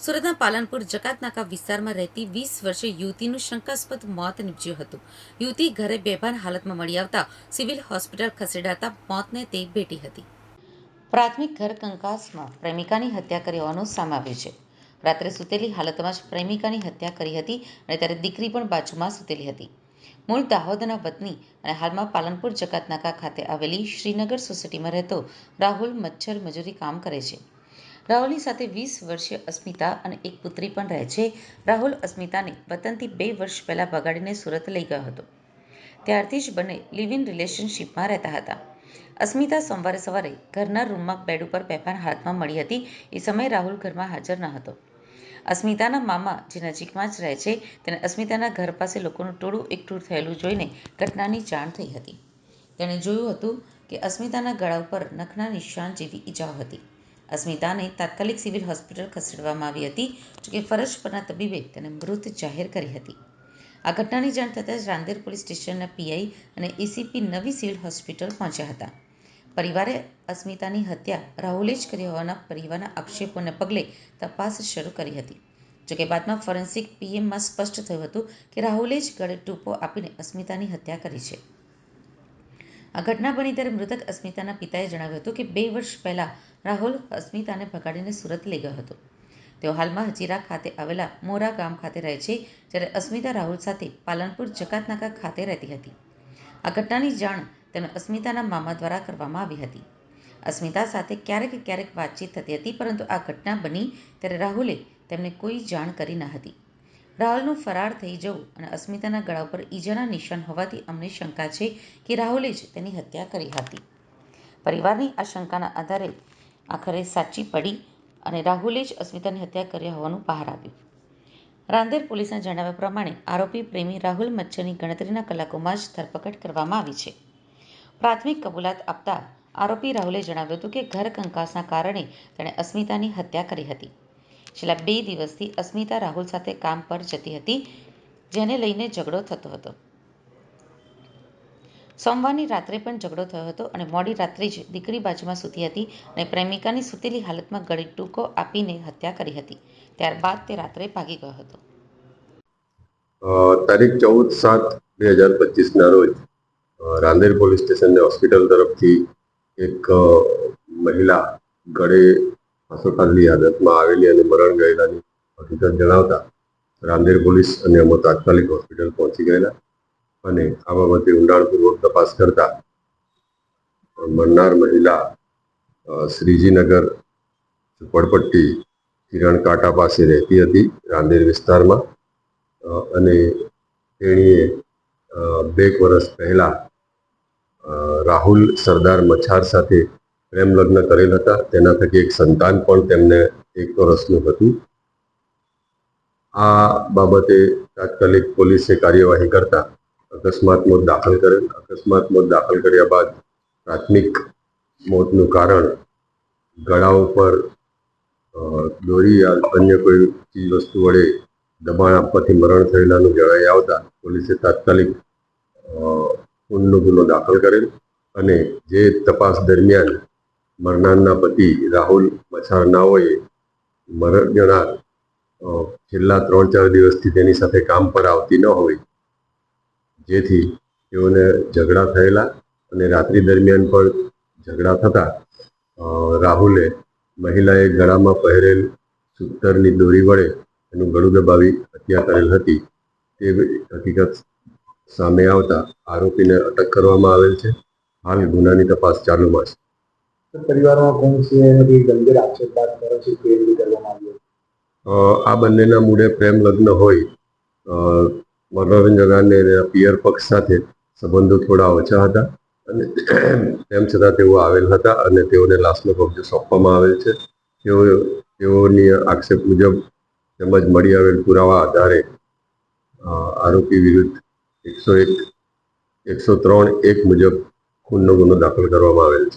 સુરતના પાલનપુર જકાતનાકા વિસ્તારમાં રહેતી વીસ વર્ષે યુવતીનું શંકાસ્પદ મોત નીપજ્યું હતું. યુવતી ઘરે બેભાન હાલતમાં મળી આવતા સિવિલ હોસ્પિટલ ખસેડાતા મોતને તે ભેટી હતી. પ્રાથમિક ઘર કંકાસમાં પ્રેમિકાની હત્યા કરી હોવાનું સામે આવ્યું છે. રાત્રે સૂતેલી હાલતમાં જ પ્રેમિકાની હત્યા કરી હતી અને ત્યારે દીકરી પણ બાજુમાં સૂતેલી હતી. મૂળ દાહોદના વતની અને હાલમાં પાલનપુર જકાતનાકા ખાતે આવેલી શ્રીનગર સોસાયટીમાં રહેતો રાહુલ મચ્છર મજૂરી કામ કરે છે. રાહુલની સાથે વીસ વર્ષીય અસ્મિતા અને એક પુત્રી પણ રહે છે. રાહુલ અસ્મિતાને વતનથી બે વર્ષ પહેલાં ભગાડીને સુરત લઈ ગયો હતો. ત્યારથી જ બંને લિવ ઇન રિલેશનશીપમાં રહેતા હતા. અસ્મિતા સોમવારે સવારે ઘરના રૂમમાં બેડ ઉપર બેભાન હાથમાં મળી હતી. એ સમયે રાહુલ ઘરમાં હાજર ન હતો. અસ્મિતાના મામા જે નજીકમાં જ રહે છે, તેને અસ્મિતાના ઘર પાસે લોકોનું ટોળું એકઠું થયેલું જોઈને ઘટનાની જાણ થઈ હતી. તેણે જોયું હતું કે અસ્મિતાના ગળા ઉપર નખના નિશાન જેવી ઈજાઓ હતી. અસ્મિતાને તાત્કાલિક સિવિલ હોસ્પિટલ ખસેડવામાં આવી હતી, જોકે ફરજ પરના તબીબે તેને મૃત જાહેર કરી હતી. આ ઘટનાની જાણ થતાં જ રાંદેર પોલીસ સ્ટેશનના પીઆઈ અને એસીપી નવી સિવિલ હોસ્પિટલ પહોંચ્યા હતા. પરિવારે અસ્મિતાની હત્યા રાહુલે જ કરી હોવાના પરિવારના આક્ષેપોને પગલે તપાસ શરૂ કરી હતી. જોકે બાદમાં ફોરેન્સિક પીએમમાં સ્પષ્ટ થયું હતું કે રાહુલે જ ગળે ટૂંપો આપીને અસ્મિતાની હત્યા કરી છે. આ ઘટના બની ત્યારે મૃતક અસ્મિતાના પિતાએ જણાવ્યું હતું કે બે વર્ષ પહેલાં રાહુલ અસ્મિતાને ભગાડીને સુરત લઈ ગયો હતો. તેઓ હાલમાં હજીરા ખાતે આવેલા મોરા ગામ ખાતે રહે છે, જ્યારે અસ્મિતા રાહુલ સાથે પાલનપુર જકાતનાકા ખાતે રહેતી હતી. આ ઘટનાની જાણ તેમણે અસ્મિતાના મામા દ્વારા કરવામાં આવી હતી. અસ્મિતા સાથે ક્યારેક ક્યારેક વાતચીત થતી હતી, પરંતુ આ ઘટના બની ત્યારે રાહુલે તેમને કોઈ જાણ કરી ન હતી. રાહુલનું ફરાર થઈ જવું અને અસ્મિતાના ગળા ઉપર ઈજાના નિશાન હોવાથી અમને શંકા છે કે રાહુલે જ તેની હત્યા કરી હતી. પરિવારની આ શંકાના આધારે આખરે સાચી પડી અને રાહુલે જ અસ્મિતાની હત્યા કરી હોવાનું બહાર આવ્યું. રાંદેર પોલીસના જણાવ્યા પ્રમાણે, આરોપી પ્રેમી રાહુલ મચ્છરની ગણતરીના કલાકોમાં જ ધરપકડ કરવામાં આવી છે. પ્રાથમિક કબૂલાત આપતા આરોપી રાહુલે જણાવ્યું હતું કે ઘર કંકાસના કારણે તેણે અસ્મિતાની હત્યા કરી હતી. છેલ્લા બે દિવસથી અસ્મિતા રાહુલ સાથે કામ પર જતી હતી, જેને લઈને ઝઘડો થતો હતો. સોમવારની રાત્રે પણ ઝઘડો થયો હતો અને મોડી રાત્રે જ દીકરી બાજુમાં સૂતી હતી અને પ્રેમિકાની સૂતેલી હાલતમાં ગળે ટૂંકો આપીને હત્યા કરી હતી. ત્યારબાદ તે રાત્રે ભાગી ગયો હતો. તારીખ ચૌદ સાત બે હજાર પચીસના રોજ રાંદેર પોલીસ સ્ટેશનની હોસ્પિટલ તરફથી એક મહિલા ગળે હસોટાલી હાલતમાં આવેલી અને મરણ ગયેલાની હકીકત જણાવતા રાંદેર પોલીસ અને અમો તાત્કાલિક હોસ્પિટલ પહોંચી ગયેલા અને આ બાબતે ઊંડાણપૂર્વક તપાસ કરતા મરનાર મહિલા શ્રીજીનગર ઝુંપડપટ્ટી કિરણકાંટા પાસે રહેતી હતી રાંદેર વિસ્તારમાં. અને તેણીએ બે વર્ષ પહેલાં રાહુલ સરદાર મછાર સાથે પ્રેમ લગ્ન કરેલ હતા. તેના થકી એક સંતાન પણ તેમને એક વર્ષનું હતું. આ બાબતે તાત્કાલિક પોલીસે કાર્યવાહી કરતા અકસ્માત મોત દાખલ કરેલ. અકસ્માત મોત દાખલ કર્યા બાદ પ્રાથમિક મોતનું કારણ ગળા ઉપર દોરી અન્ય કોઈ ચીજ વસ્તુ વડે દબાણ આપવાથી મરણ થયેલાનું જણાઈ આવતા પોલીસે તાત્કાલિક ખૂનનો ગુનો દાખલ કરેલ અને જે તપાસ દરમિયાન મરનારના પતિ રાહુલ મછારનાઓએ મરણ જનાર છેલ્લા ત્રણ ચાર દિવસથી તેની સાથે કામ પર આવતી ન હોય. જેથી તેઓને ઝઘડા થયેલા અને રાત્રિ દરમિયાન પણ ઝઘડા થતા રાહુલે મહિલાએ ગળામાં પહેરેલ સૂતરની દોરી વડે એનું ગળું દબાવી હત્યા કરેલ હતી. તે હકીકત સામે આવતા આરોપીને અટક કરવામાં આવેલ છે. હાલ ગુનાની તપાસ ચાલુમાં છે. પરિવારમાં કોણ છે અને ગંભીર આક્ષેપ બાદ કરે છે તે રીતે કરવામાં આવ્યો? આ બંનેના મૂળે પ્રેમ લગ્ન હોય મનોરંજન એના પિયર પક્ષ સાથે સંબંધો થોડા ઓછા હતા અને તેમ છતાં તેઓ આવેલ હતા અને તેઓને લાશનો કબજો સોંપવામાં આવેલ છે, તેઓ, તેઓની આક્ષેપ મુજબ તેમજ મળી આવેલ પુરાવા આધારે આરોપી વિરુદ્ધ એકસો એક, એકસો ત્રણ એક મુજબ ખૂનનો ગુનો દાખલ કરવામાં આવેલ છે.